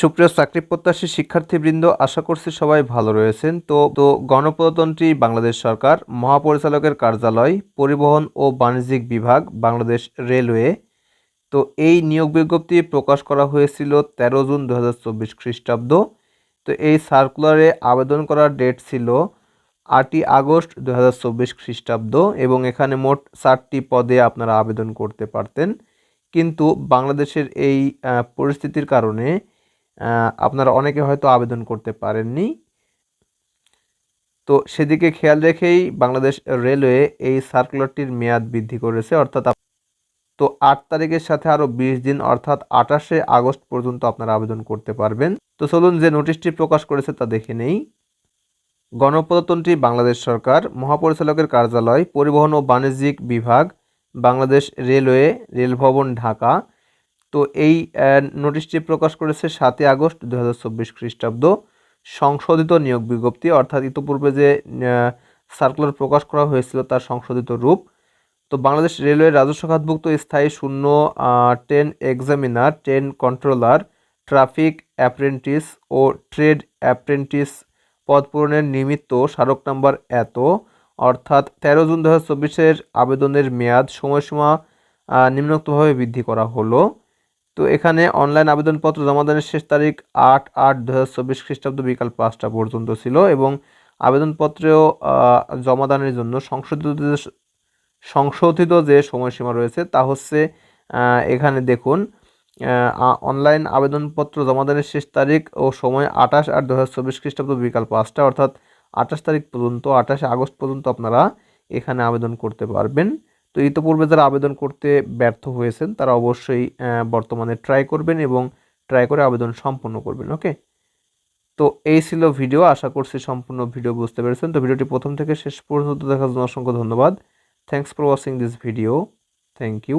সুপ্রিয় চাকরি প্রত্যাশী শিক্ষার্থীবৃন্দ, আশা করছি সবাই ভালো রয়েছেন। তো তো গণপ্রজাতন্ত্রী বাংলাদেশ সরকার, মহাপরিচালকের কার্যালয়, পরিবহন ও বাণিজ্যিক বিভাগ, বাংলাদেশ রেলওয়ে। তো এই নিয়োগ বিজ্ঞপ্তি প্রকাশ করা হয়েছিল তেরো জুন দু হাজার চব্বিশ খ্রিস্টাব্দ। তো এই সার্কুলারে আবেদন করার ডেট ছিল আটই আগস্ট দু হাজার চব্বিশ খ্রিস্টাব্দ এবং এখানে মোট চারটি পদে আপনারা আবেদন করতে পারতেন। কিন্তু বাংলাদেশের এই পরিস্থিতির কারণে আপনারা অনেকে হয়তো আবেদন করতে পারেননি। তো সেদিকে খেয়াল রেখেই বাংলাদেশ রেলওয়ে এই সার্কুলারটির মেয়াদ বৃদ্ধি করেছে, অর্থাৎ তো আট তারিখের সাথে আরও বিশ দিন, অর্থাৎ আঠাশে আগস্ট পর্যন্ত আপনারা আবেদন করতে পারবেন। তো চলুন যে নোটিশটি প্রকাশ করেছে তা দেখে নেই। গণপ্রজাতন্ত্রী বাংলাদেশ সরকার, মহাপরিচালকের কার্যালয়, পরিবহন ও বাণিজ্যিক বিভাগ, বাংলাদেশ রেলওয়ে, রেলভবন ঢাকা তো এই নোটিশটি প্রকাশ করেছে সাতই আগস্ট দু হাজার চব্বিশ খ্রিস্টাব্দ। সংশোধিত নিয়োগ বিজ্ঞপ্তি, অর্থাৎ ইতোপূর্বে যে সার্কুলার প্রকাশ করা হয়েছিল তার সংশোধিত রূপ। তো বাংলাদেশ রেলওয়ে রাজস্ব খাতভুক্ত স্থায়ী শূন্য ten examiner train controller traffic apprentice ও ট্রেড অ্যাপ্রেন্টিস পদ পূরণের নিমিত্ত স্মারক নাম্বার এত, অর্থাৎ তেরো জুন দু হাজার চব্বিশের আবেদনের মেয়াদ সময়সীমা নিম্নোক্তভাবে বৃদ্ধি করা হলো। তো এখানে অনলাইন আবেদনপত্র জমা দানের শেষ তারিখ আট আট দু হাজার চব্বিশ খ্রিস্টাব্দ বিকাল পাঁচটা পর্যন্ত ছিল এবং আবেদনপত্রেও আহ, জমা দানের জন্য সংশোধিত যে সংশোধিত যে সময়সীমা রয়েছে তা হচ্ছে এখানে দেখুন অনলাইন আবেদনপত্র জমা দানের শেষ তারিখ ও সময় আঠাশ আট দু হাজার চব্বিশ খ্রিস্টাব্দ বিকাল পাঁচটা অর্থাৎ আঠাশ তারিখ পর্যন্ত আঠাশে আগস্ট পর্যন্ত আপনারা এখানে আবেদন করতে পারবেন। তো ইতোপূর্বে যারা আবেদন করতে ব্যর্থ হয়েছেন, তারা অবশ্যই বর্তমানে ট্রাই করবেন এবং ট্রাই করে আবেদন সম্পূর্ণ করবেন ওকে তো এই ছিল ভিডিও আশা করছি সম্পূর্ণ ভিডিও বুঝতে পেরেছেন। তো ভিডিওটি প্রথম থেকে শেষ পর্যন্ত দেখার জন্য অসংখ্য ধন্যবাদ। Thanks for watching this video thank you